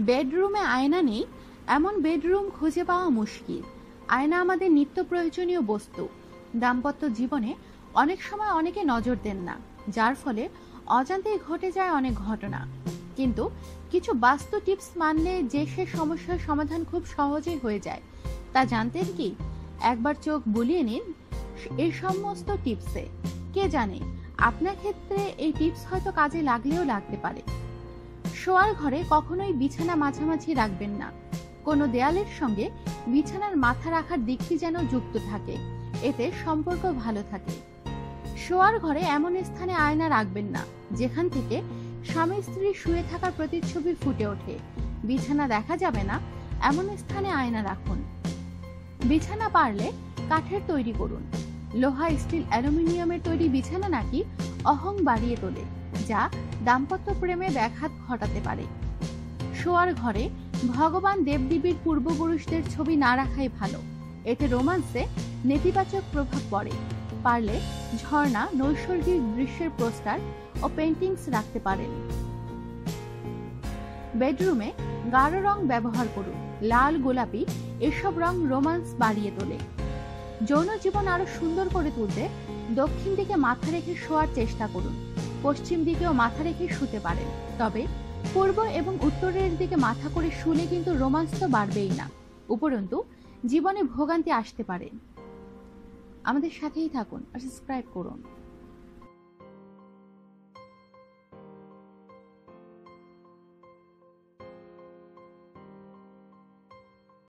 বেডরুমে আয়না নেই, এমন বেডরুম খুঁজে পাওয়া মুশকিল। আয়না আমাদের নিত্য প্রয়োজনীয় বস্তু। দাম্পত্য জীবনে অনেক সময় অনেকে নজর দেন না, যার ফলে অজান্তেই ঘটে যায় অনেক ঘটনা। কিন্তু কিছু বাস্তু টিপস মানলে যে সে সমস্যার সমাধান খুব সহজেই হয়ে যায়। তা জানতেন কি? একবার চোখ বুলিয়ে নিন এই সমস্ত টিপসে। কে জানে, আপনার ক্ষেত্রে এই টিপস হয়তো কাজে লাগলেও লাগতে পারে। শোয়ার ঘরে কখনোই বিছানা মাঝামাঝি রাখবেন না। কোনো দেয়ালের সঙ্গে বিছানার মাথা রাখার দিকটি যেন যুক্ত থাকে, এতে সম্পর্ক ভালো থাকে। শোয়ার ঘরে এমন স্থানে আয়না রাখবেন না, যেখান থেকে স্বামী স্ত্রী শুয়ে থাকার প্রতিচ্ছবি ফুটে ওঠে। বিছানা দেখা যাবে না, এমন স্থানে আয়না রাখুন। বিছানা পারলে কাঠের তৈরি করুন। লোহা স্টিল অ্যালুমিনিয়ামের তৈরি বিছানা নাকি অহং বাড়িয়ে তোলে। যা দাম্পত্য প্রেমে ব্যাঘাত ঘটাতে পারে। শোয়ার ঘরে ভগবান দেবদেবীর পূর্বপুরুষদের ছবি না রাখাই ভালো। এতে রোমান্সে নেতিবাচক প্রভাব পড়ে। পারলে ঝর্ণা, নৈসর্গিক দৃশ্যের পোস্টার ও পেন্টিংস রাখতে পারেন। বেডরুমে গাঢ় রং ব্যবহার করুন। লাল, গোলাপি এসব রং রোমান্স বাড়িয়ে তোলে। যৌন জীবন আরও সুন্দর করে তুলতে দক্ষিণ দিকে মাথা রেখে শোয়ার চেষ্টা করুন। পশ্চিম দিকেও মাথা রেখে শুতে পারেন তবে পূর্ব এবং উত্তরের দিকে মাথা করে শুলে কিন্তু রোমাঞ্চ তো বাড়বেই না। উপরন্তু, জীবনে ভোগান্তি আসতে পারে। আমাদের সাথেই থাকুন আর সাবস্ক্রাইব করুন।